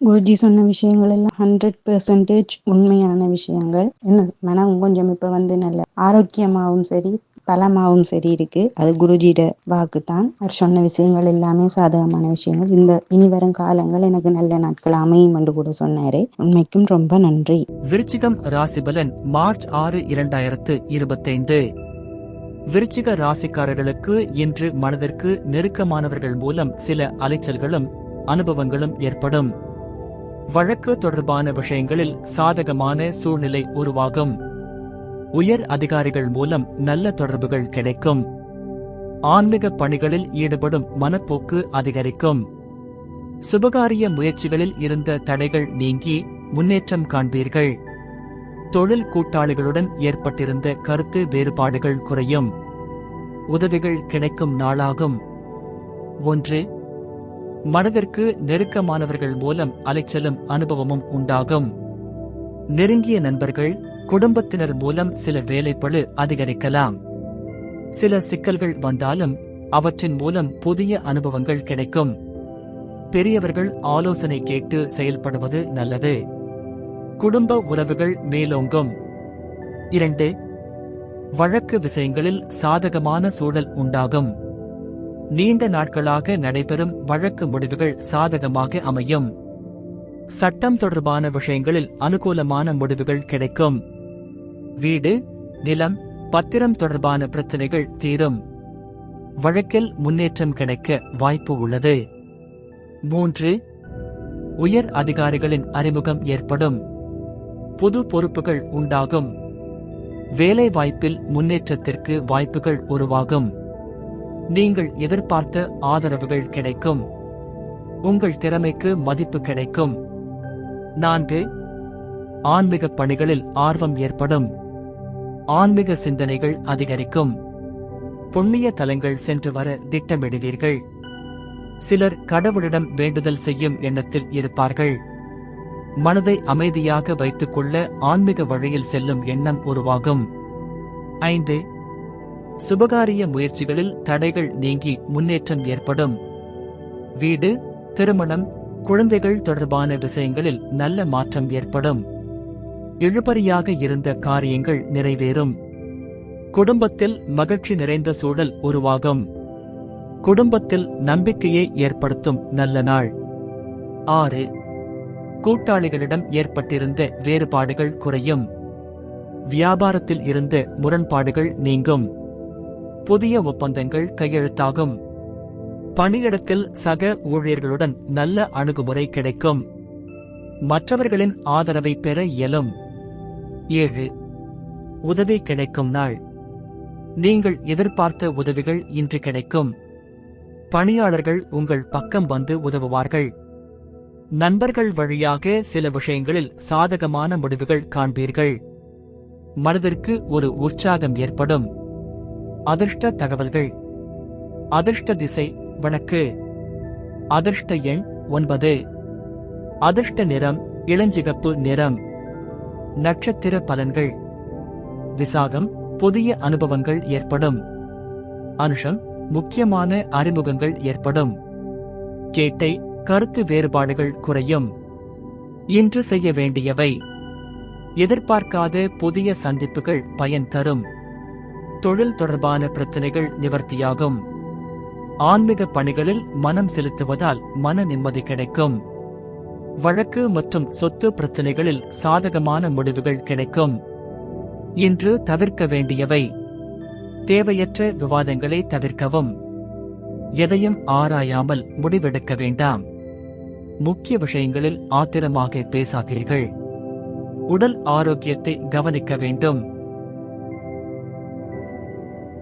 குருஜி சொன்ன விஷயங்கள் எல்லாம் ஹண்ட்ரட் பெர்சன்டேஜ் உண்மையான விஷயங்கள். என்ன? மனம் கொஞ்சம் இப்ப வந்து நல்ல ஆரோக்கியமாகவும் சரி பலமாகவும் சரி இருக்கு. அது குருஜியோட வாக்கு தான் அவர் சொன்ன விஷயங்கள் எல்லாமே சாதகமான விஷயங்கள். இந்த இனி வரும் காலங்கள் எனக்கு நல்ல நாட்கள் அமையும் என்று கூட சொன்னாரு. உண்மைக்கும் ரொம்ப நன்றி. விருச்சிகம் ராசிபலன் மார்ச் ஆறு இரண்டாயிரத்து இருபத்தைந்து. விருச்சிக ராசிக்காரர்களுக்கு இன்று மனதிற்கு நெருக்கமானவர்கள் மூலம் சில அலைச்சல்களும் அனுபவங்களும் ஏற்படும். வழக்கு தொடர்பான விஷயங்களில் சாதகமான சூழ்நிலை உருவாகும். உயர் அதிகாரிகள் மூலம் நல்ல தொடர்புகள் கிடைக்கும். ஆன்மீக பணிகளில் ஈடுபடும் மனப்போக்கு அதிகரிக்கும். சுபகாரிய முயற்சிகளில் இருந்த தடைகள் நீங்கி முன்னேற்றம் காண்பீர்கள். தொழில் கூட்டாளிகளுடன் ஏற்பட்டிருந்த கருத்து வேறுபாடுகள் குறையும். உதவிகள் கிடைக்கும் நாளாகும். ஒன்று மனதிற்கு நெருக்கமானவர்கள் மூலம் அலைச்சலும் அனுபவமும் உண்டாகும். நெருங்கிய நண்பர்கள் குடும்பத்தினர் மூலம் சில வேலைப்பளு அதிகரிக்கலாம். சில சிக்கல்கள் வந்தாலும் அவற்றின் மூலம் புதிய அனுபவங்கள் கிடைக்கும். பெரியவர்கள் ஆலோசனை கேட்டு செயல்படுவது நல்லது. குடும்ப உறவுகள் மேலோங்கும். இரண்டு வழக்கு விஷயங்களில் சாதகமான சூழல் உண்டாகும். நீண்ட நாட்களாக நடைபெறும் வழக்கு முடிவுகள் சாதகமாக அமையும். சட்டம் தொடர்பான விஷயங்களில் அனுகூலமான முடிவுகள் கிடைக்கும். வீடு நிலம் பத்திரம் தொடர்பான பிரச்சனைகள் தீரும். வழக்கில் முன்னேற்றம் கிடைக்க வாய்ப்பு உள்ளது. மூன்று உயர் அதிகாரிகளின் அறிமுகம் ஏற்படும். புது பொறுப்புகள் உண்டாகும். வேலை வாய்ப்பில் முன்னேற்றத்திற்கு வாய்ப்புகள் உருவாகும். நீங்கள் எதிர்பார்த்த ஆதரவுகள் கிடைக்கும். உங்கள் திறமைக்கு மதிப்பு கிடைக்கும். நான்கு ஆன்மீக பணிகளில் ஆர்வம் ஏற்படும். ஆன்மீக சிந்தனைகள் அதிகரிக்கும். புண்ணிய தலங்கள் சென்று வர திட்டமிடுவீர்கள். சிலர் கடவுளிடம் வேண்டுதல் செய்யும் எண்ணத்தில் இருப்பார்கள். மனதை அமைதியாக வைத்துக் கொள்ள ஆன்மீக வழியில் செல்லும் எண்ணம் உருவாகும். ஐந்து சுபகாரிய முயற்சிகளில் தடைகள் நீங்கி முன்னேற்றம் ஏற்படும். வீடு திருமணம் குழந்தைகள் தொடர்பான விஷயங்களில் நல்ல மாற்றம் ஏற்படும். இழுபறியாக இருந்த காரியங்கள் நிறைவேறும். குடும்பத்தில் மகிழ்ச்சி நிறைந்த சூழல் உருவாகும். குடும்பத்தில் நம்பிக்கையை ஏற்படுத்தும் நல்ல நாள். ஆறு கூட்டாளிகளிடம் ஏற்பட்டிருந்த வேறுபாடுகள் குறையும். வியாபாரத்தில் இருந்த முரண்பாடுகள் நீங்கும். புதிய ஒப்பந்தங்கள் கையெழுத்தாகும். பணியிடத்தில் சக ஊழியர்களுடன் நல்ல அணுகுமுறை கிடைக்கும். மற்றவர்களின் ஆதரவை பெற இயலும். ஏழு. உதவி கிடைக்கும் நாள். நீங்கள் எதிர்பார்த்த உதவிகள் இன்று கிடைக்கும். பணியாளர்கள் உங்கள் பக்கம் வந்து உதவுவார்கள். நண்பர்கள் வழியாக சில விஷயங்களில் சாதகமான முடிவுகள் காண்பீர்கள். மனதிற்கு ஒரு உற்சாகம் ஏற்படும். அதிர்ஷ்ட தகவல்கள். அதிர்ஷ்ட திசை வழக்கு. அதிர்ஷ்ட எண் ஒன்பது. அதிர்ஷ்ட நிறம் இளஞ்சிகப்பு நிறம். நட்சத்திர பலன்கள். விசாகம் புதிய அனுபவங்கள் ஏற்படும். அனுஷம் முக்கியமான அறிமுகங்கள் ஏற்படும். கேட்டை கருத்து வேறுபாடுகள் குறையும். இன்று செய்ய வேண்டியவை. எதிர்பார்க்காத புதிய சந்திப்புகள் பயன் தரும். தொழில் தொடர்பான பிரச்சனைகள் நிவர்த்தியாகும். ஆன்மீக பணிகளில் மனம் செலுத்துவதால் மன நிம்மதி கிடைக்கும். வழக்கு மற்றும் சொத்து பிரச்சனைகளில் சாதகமான முடிவுகள் கிடைக்கும். இன்று தவிர்க்க வேண்டியவை. தேவையற்ற விவாதங்களை தவிர்க்கவும். எதையும் ஆராயாமல் முடிவெடுக்க வேண்டாம். முக்கிய விஷயங்களில் ஆத்திரமாக பேசாதீர்கள். உடல் ஆரோக்கியத்தை கவனிக்க வேண்டும்.